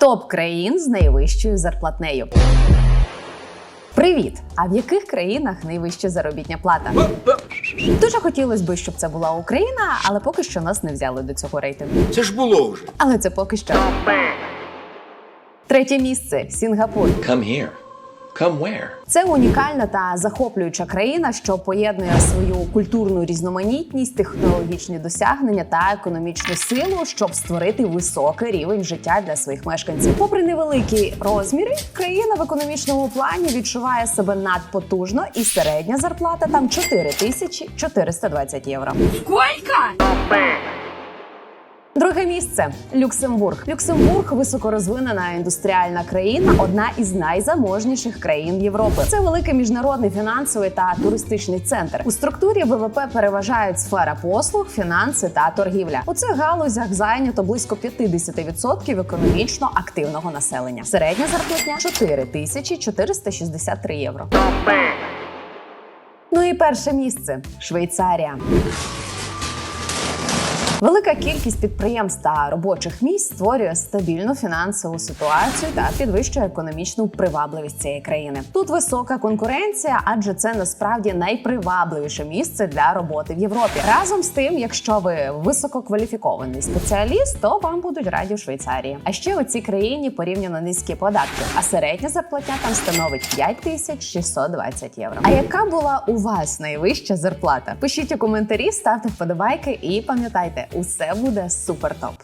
Топ країн з найвищою зарплатнею. Привіт! А в яких країнах найвища заробітня плата? Дуже хотілося б, щоб це була Україна, але поки що нас не взяли до цього рейтингу. Це ж було вже. Але це поки що. Третє місце Сінгапур. Come here. Come where? Це унікальна та захоплююча країна, що поєднує свою культурну різноманітність, технологічні досягнення та економічну силу, щоб створити високий рівень життя для своїх мешканців. Попри невеликі розміри, країна в економічному плані відчуває себе надпотужно, і середня зарплата там 4420 євро. Друге місце Люксембург. Люксембург високорозвинена індустріальна країна, одна із найзаможніших країн Європи. Це великий міжнародний фінансовий та туристичний центр. У структурі ВВП переважають сфера послуг, фінанси та торгівля. У цих галузях зайнято близько 50% економічно активного населення. Середня зарплатня 4463 євро. Ну і перше місце Швейцарія. Велика кількість підприємств та робочих місць створює стабільну фінансову ситуацію та підвищує економічну привабливість цієї країни. Тут висока конкуренція, адже це насправді найпривабливіше місце для роботи в Європі. Разом з тим, якщо ви висококваліфікований спеціаліст, то вам будуть раді в Швейцарії. А ще у цій країні порівняно низькі податки, а середня зарплатня там становить 5620 євро. А яка була у вас найвища зарплата? Пишіть у коментарі, ставте вподобайки і пам'ятайте, усе буде супер топ.